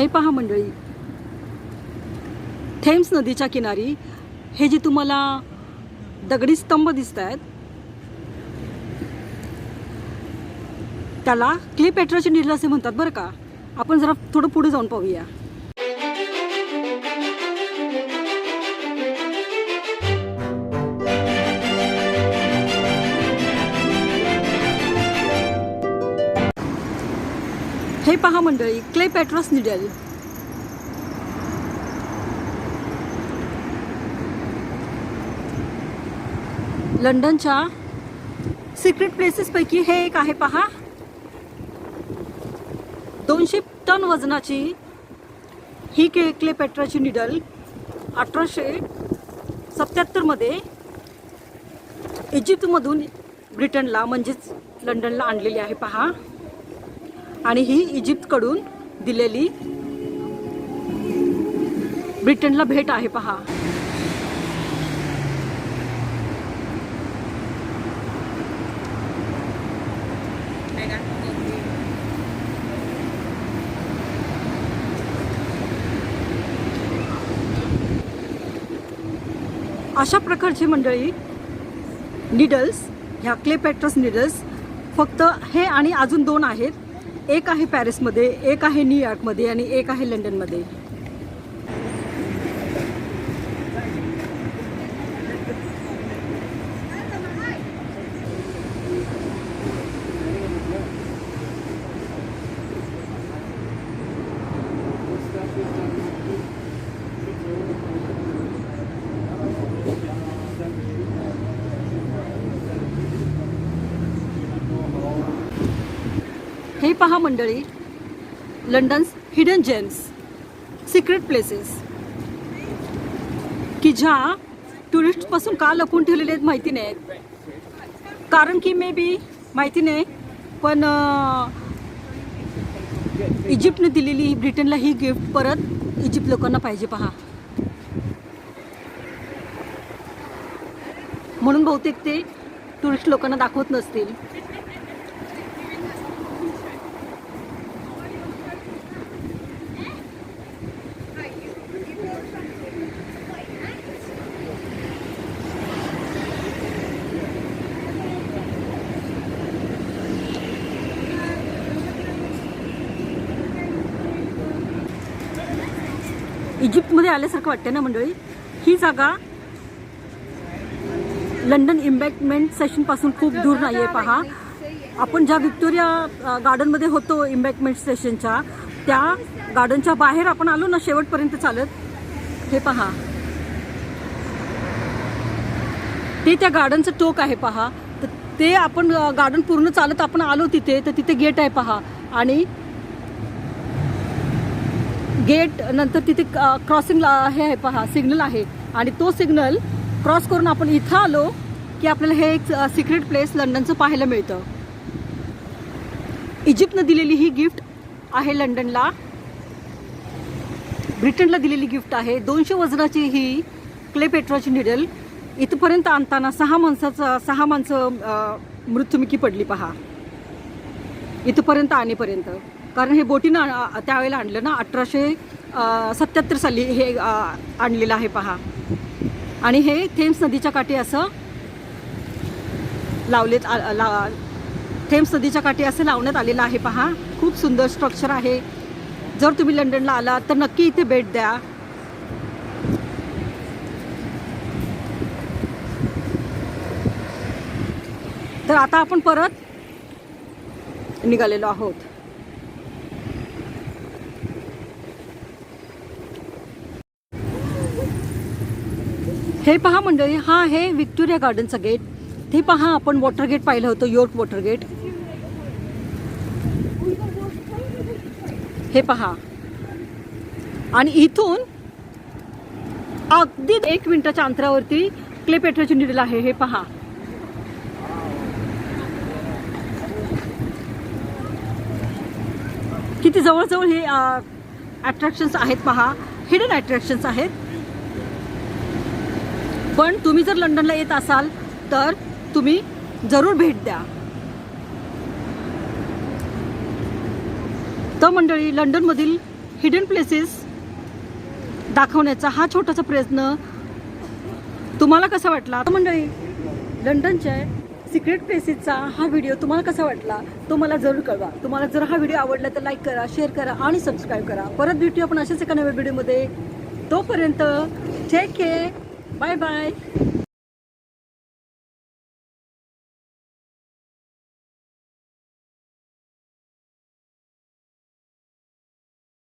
हे पहा मंडळी. थेम्स नदीच्या किनारी हे जे तुम्हाला दगडी स्तंभ दिसत आहेत त्याला क्ले पेट्राचे असे म्हणतात बरं का. आपण जरा थोडं पुढे जाऊन पाहूया. हे पहा मंडळी क्ले पेट्रस निडल लंडनच्या सिक्रेट प्लेसेसपैकी हे एक आहे पहा. दोनशे टन वजनाची ही के क्ले पेट्राची निडल अठराशे सत्याहत्तरमध्ये इजिप्तमधून ब्रिटनला म्हणजेच लंडनला आणलेली आहे पहा. आणि ही इजिप्तकडून दिलेली ब्रिटनला भेट आहे पहा. अशा प्रकारची मंडळी निडल्स ह्या क्लेपॅट्रस निडल्स फक्त हे आणि अजून दोन आहेत. एक आहे पॅरिसमध्ये एक आहे न्यूयॉर्कमध्ये आणि एक आहे लंडनमध्ये. हे पहा मंडळी. London's hidden gems secret places की ज्या टुरिस्टपासून का लपून ठेवलेले आहेत माहिती नाही. कारण की मे बी माहिती नाही पण इजिप्तने दिलेली ही ब्रिटनला ही गिफ्ट परत इजिप्त लोकांना पाहिजे पहा. म्हणून बहुतेक ते टुरिस्ट लोकांना दाखवत नसतील. इजिप्तमध्ये आल्यासारखं वाटतं ना मंडळी? ही जागा लंडन इम्बॅकमेंट सेशनपासून खूप दूर नाही आहे पहा. आपण ज्या विक्टोरिया गार्डनमध्ये होतो इम्बॅकमेंट स्टेशनच्या त्या गार्डनच्या बाहेर आपण आलो ना शेवटपर्यंत चालत. हे पहा. ते त्या गार्डनचं टोक आहे पहा. तर ते आपण गार्डन पूर्ण चालत आपण आलो तिथे तर तिथे गेट आहे पहा. आणि गेट नंतर तिथे क्रॉसिंगला हे आहे पहा सिग्नल आहे. आणि तो सिग्नल क्रॉस करून आपण इथं आलो की आपल्याला हे एक सिक्रेट प्लेस लंडनचं पाहायला मिळतं. इजिप्तनं दिलेली ही गिफ्ट आहे लंडनला. ब्रिटनला दिलेली गिफ्ट आहे. दोनशे वजनाची ही क्ले पेट्रोची निडल इथपर्यंत आणताना सहा माणसाचं सहा माणसं मृत्युमुखी पडली पहा. इथपर्यंत आणेपर्यंत कारण हे बोटीनं त्यावेळेला आणलं ना अठराशे सत्याहत्तर साली हे आणलेलं आहे पहा. आणि हे थेम्स नदीच्या काठी असं लावलेत आ- ला थेम्स नदीच्या काठी असं लावण्यात आलेलं आहे पहा. खूप सुंदर स्ट्रक्चर आहे. जर तुम्ही लंडनला आलात तर नक्की इथे भेट द्या. तर आता आपण परत निघालेलो आहोत. हे पहा मंडळी हा आहे विक्टोरिया गार्डनचं गेट हे पहा आपण वॉटर गेट पाहिलं होतं योर्क वॉटर गेट हे पहा. आणि इथून अगदी एक मिनिटाच्या अंतरावरती क्ले पेट्रोची निडल आहे हे पहा. किती जवळजवळ हे अट्रॅक्शन्स आहेत पहा. हिडन अट्रॅक्शन्स आहेत. पण तुम्ही जर लंडनला येत असाल तर तुम्ही जरूर भेट द्या. तर मंडळी लंडनमधील हिडन प्लेसेस दाखवण्याचा हा छोटासा प्रयत्न तुम्हाला कसा वाटला? तर मंडळी लंडनच्या सिक्रेट प्लेसेसचा हा व्हिडिओ तुम्हाला कसा वाटला तो मला जरूर कळवा. तुम्हाला जर हा व्हिडिओ आवडला तर लाईक करा शेअर करा आणि सबस्क्राईब करा. परत भेटूया आपण अशाच एका नव्या व्हिडिओमध्ये तोपर्यंत टेक केअर Bye-bye.